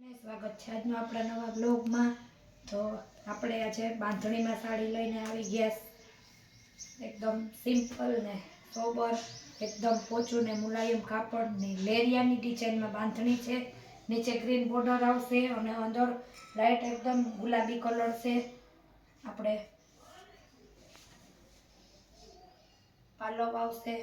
સ્વાગત છે આજનો આપણા નવા બ્લોગમાં તો આપણે આજે બાંધણીમાં સાડી લઈને આવી ગયા એકદમ સિમ્પલ ને સોબર એકદમ પોચું ને મુલાયમ કાપડની લેરિયાની ડિઝાઇનમાં બાંધણી છે. નીચે ગ્રીન બોર્ડર આવશે અને અંદર લાઇટ એકદમ ગુલાબી કલર છે. આપણે પાલવ આવશે.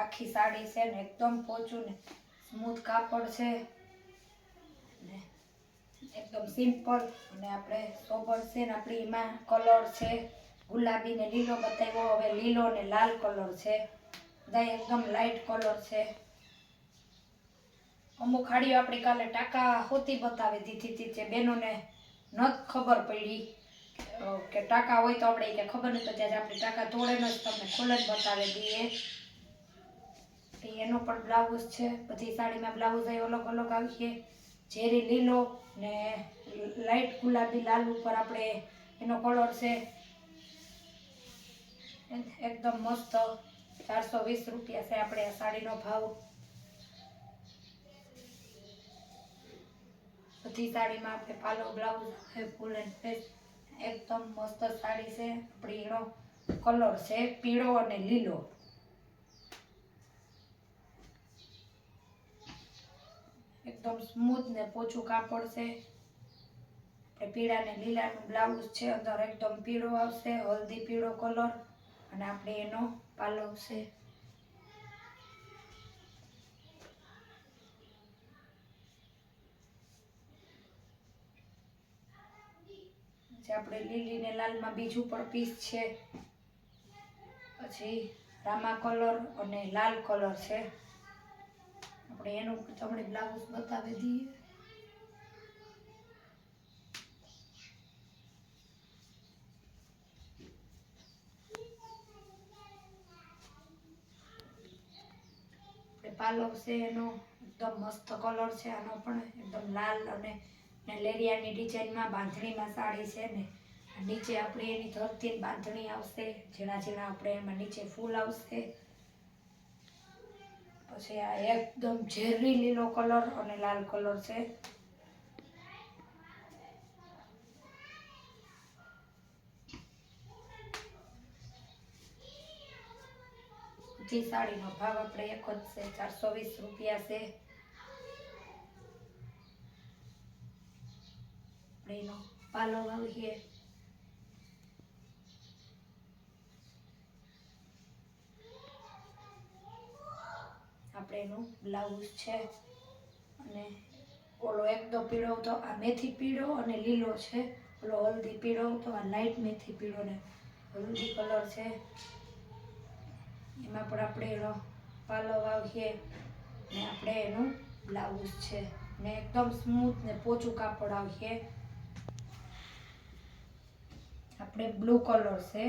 આખી સાડી છે ને એકદમ પોચું ને સ્મૂથ કાપડ છે. ને એકદમ સિમ્પલ અને આપણે સોબર છે ને આપણી એમાં કલર છે. ગુલાબી ને લીલો બતાવ્યો, હવે લીલો ને લાલ કલર છે. બધા એકદમ લાઇટ કલર છે. અમુક હાડીઓ આપણી કાલે ટાંકા હોતી બતાવી દીધી હતી જે બહેનોને નથી ખબર પડી. કે ટાંકા હોય તો આપણે કે ખબર નહીં તો ત્યારે આપણે ટાંકા તોડે જ તમને ખોલે બતાવી દઈએ. એનો પણ બ્લાઉઝ છે. બધી સાડીમાં બ્લાઉઝ એ અલગ અલગ આવીએ ઝેરી લીલો ને લાઇટ ગુલાબી લાલ ઉપર આપણે એનો કલર છે. એકદમ મસ્ત ચારસો વીસ રૂપિયા છે આપણે આ સાડીનો ભાવ. બધી સાડીમાં આપણે પાલો, બ્લાઉઝ ફૂલ એન્ડ ફેસ એકદમ મસ્ત સાડી છે. આપણી એનો કલર છે પીળો અને લીલો. એકદમ સ્મૂથ ને પોચું કાપડ છે. આપણે પીળા ને લીલાનું બ્લાઉઝ છે, અંદર એકદમ પીળો આવશે, હલ્દી પીળો કલર અને આપણે એનો પાલવ છે. આપણે લીલી ને લાલમાં બીજું પણ પીસ છે. પછી રામા કલર અને લાલ કલર છે. આપણે એનો તમને બ્લાઉઝ બતાવી દઈએ. આપણે પાલવ છે, એનો એકદમ મસ્ત કલર છે, આનો પણ એકદમ લાલ અને લેરિયાની ડિઝાઇનમાં બાંધણીમાં સાડી છે ને. નીચે આપણે એની ધરતી બાંધણી આવશે ઝીણા ઝીણા આપણે એમાં નીચે ફૂલ આવશે. પછી આ એકદમ ઝેરી લીલો કલર અને લાલ કલર છે બધી સાડીનો ભાવ આપણે એક જ છે ચારસો વીસ રૂપિયા છે આપણે એનો પાલો આવીએ એનું બ્લાઉઝ છે. અને ઓલો એકદો પીળો તો આ મેથી પીળો અને લીલો છે. ઓલો હલ્દી પીળો તો આ લાઇટ મેથી પીળો ને હલ્દી કલર છે. એમાં પણ આપણે એનો પાલો આવીએ ને આપણે એનું બ્લાઉઝ છે. ને એકદમ સ્મૂથ ને પોચું કાપડ આવીએ. આપણે બ્લુ કલર છે.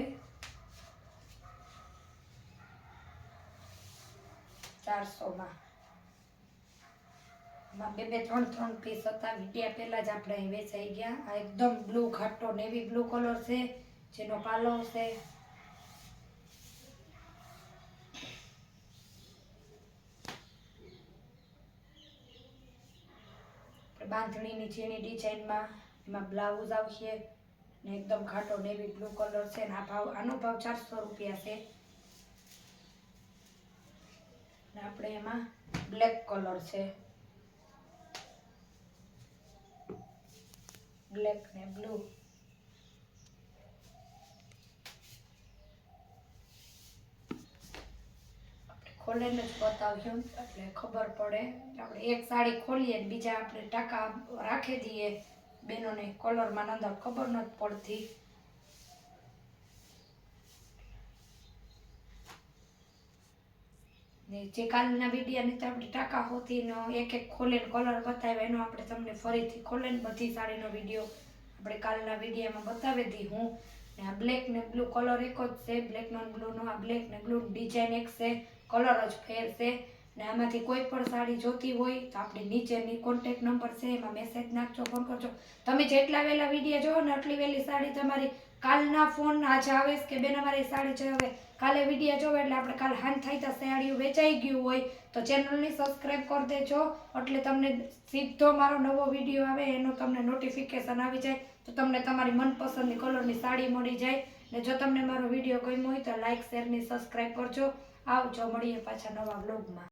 ચારસોમાં. બે બે, ત્રણ ત્રણ પીસ હતા. વિડિયા પહેલાં જ આપણે વેચાઈ ગયા. આ એકદમ બ્લુ ઘાટો નેવી બ્લુ કલર છે, જેનો પાલો છે. બાંધણીની ઝીણી ડિઝાઇનમાં એમાં બ્લાઉઝ આવશે ને એકદમ ઘાટો નેવી બ્લુ કલર છે ને આ ભાવ, આનો ભાવ ચારસો રૂપિયા છે ને આપણે એમાં બ્લેક કલર છે. બ્લેક ને બ્લુ ખોલીને જ બતાવ્યું એટલે ખબર પડે. આપણે એક સાડી ખોલીએ બીજા આપણે ટાંકા રાખી દઈએ. બેનોને કલરમાં અંદર ખબર નથી પડતી. જે કાલના વિડીયાની તો આપણે ટાંકા હોતી નો એક એક ખોલીને કલર બતાવ્યા, એનો આપણે તમને ફરીથી ખોલીને બધી સાડીનો વીડિયો આપણે કાલના વિડીયામાં બતાવી દી હું. ને આ બ્લેક ને બ્લુ કલર એક જ છે બ્લેક નો બ્લુનો આ બ્લેક ને બ્લુ ડિઝાઇન એક છે કલર જ ફેર છે. ને આમાંથી કોઈ પણ સાડી જોતી હોય તો આપણે નીચેની કોન્ટેક નંબર છે, એમાં મેસેજ નાખજો ફોન કરજો. તમે જેટલા વહેલા વીડિયો જોવો ને, આટલી વહેલી સાડી તમારી કાલના ફોન આજે આવે કે બેન અમારી સાડી છે હવે કાલે વીડિયો જોવો એટલે આપણે કાલ હાન થાય તો સાડીઓ વેચાઈ ગયું હોય તો ચેનલની સબસ્ક્રાઈબ કરી દેજો. એટલે તમને સીધો મારો નવો વીડિયો આવે, એનો તમને નોટિફિકેશન આવી જાય, તો તમને તમારી મનપસંદની કલરની સાડી મળી જાય. ને જો તમને મારો વીડિયો ગમ્યો હોય તો લાઇક શેર ને સબસ્ક્રાઈબ કરજો. આવજો, મળીએ પાછા નવા બ્લોગમાં